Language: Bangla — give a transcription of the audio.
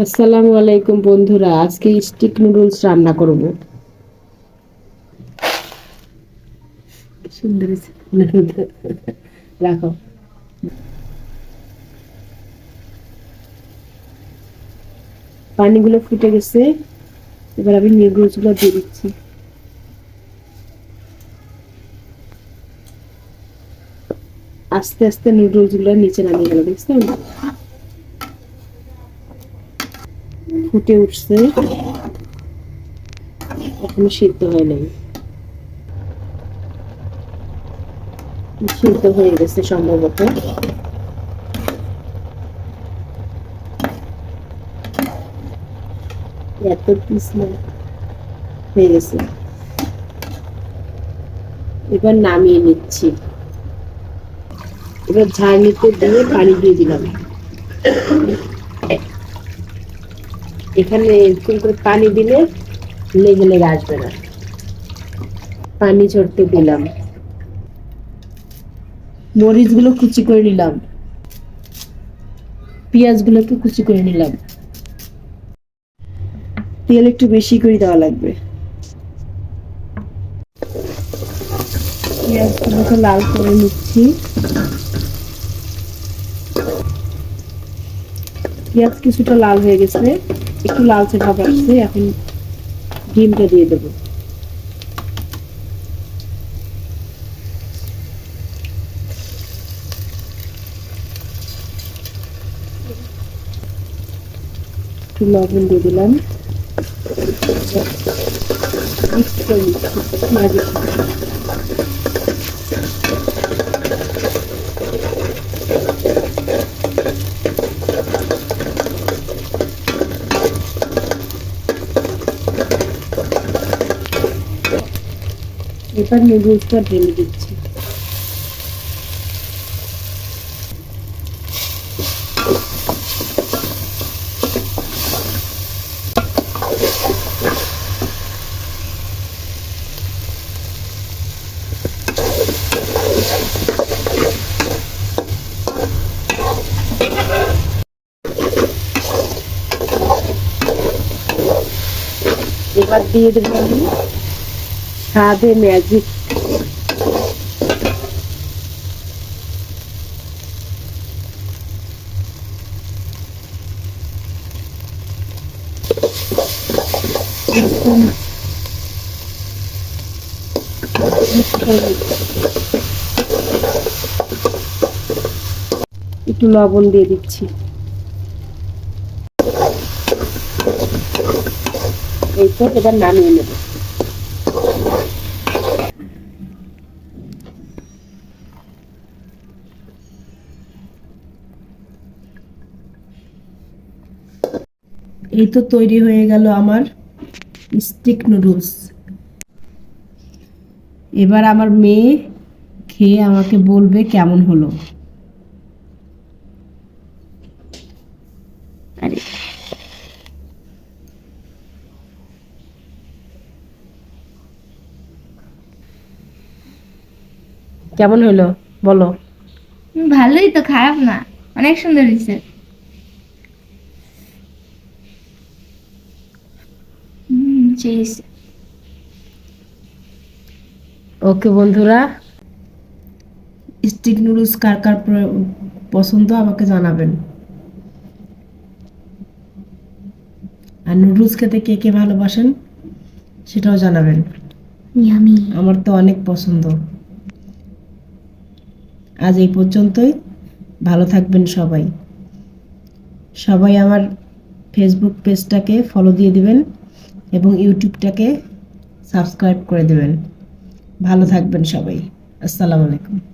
আসসালামু আলাইকুম বন্ধুরা, আজকে স্টিক নুডলস রান্না করব। পানিগুলো ফুটে গেছে, এবার আমি নুডলসগুলো দিয়ে দিচ্ছি। আস্তে আস্তে নুডলসগুলো নিচে নামিয়ে গেল, দেখছেন? ফুটে উঠছে। এখনও সিদ্ধ হয় নাই। সিদ্ধ হয়ে গেছে সম্ভবত। এত পিস হয়ে গেছে। এবার নামিয়ে নিচ্ছি। এবার ঝাড়নিতে দিয়ে পানি দিয়ে দিলাম। এখানে এরকম করে পানি দিলে লেগে লেগে আসবে না। পানি ছড়তে দিলাম। মরিচগুলো কুচি করে নিলাম। পেঁয়াজগুলোকে কুচি করে নিলাম। তেল একটু বেশি করে দেওয়া লাগবে। পেঁয়াজগুলোকে লাল করে নিচ্ছি। পেঁয়াজ কিছুটা লাল হয়ে গেছে, একটু লালচে ভাব আসছে, এখন ডিমটা দিয়ে দেবো। একটু লবণ দিয়ে দিলাম। মিক্স করে এবার নুডলসটা ঢেলে দিচ্ছি। এবার দিয়ে দেবো আমি স্বাদে ম্যাজিক। একটু লবণ দিয়ে দিচ্ছি। এই তো এবার নামিয়ে নেব। এই তো তৈরি হয়ে গেল আমার স্টিক নুডলস এবার আমার মেয়ে খেয়ে আমাকে বলবে কেমন হলো। আরে। কেমন হলো? বলো। ভালোই তো, খারাপ না। অনেক সুন্দর হয়েছে। হয়েছে। ওকে বন্ধুরা স্টিক নুডলস কার কার পছন্দ আমাকে জানাবেন। আর নুডলস খেতে কে কে ভালোবাসেন সেটাও জানাবেন। আমার তো অনেক পছন্দ। আজ এই পর্যন্তই। ভালো থাকবেন সবাই। সবাই আমার ফেসবুক পেজটাকে ফলো দিয়ে দিবেন। এবং ইউটিউবটাকে সাবস্ক্রাইব করে দেবেন। ভালো থাকবেন সবাই। আসসালামু আলাইকুম।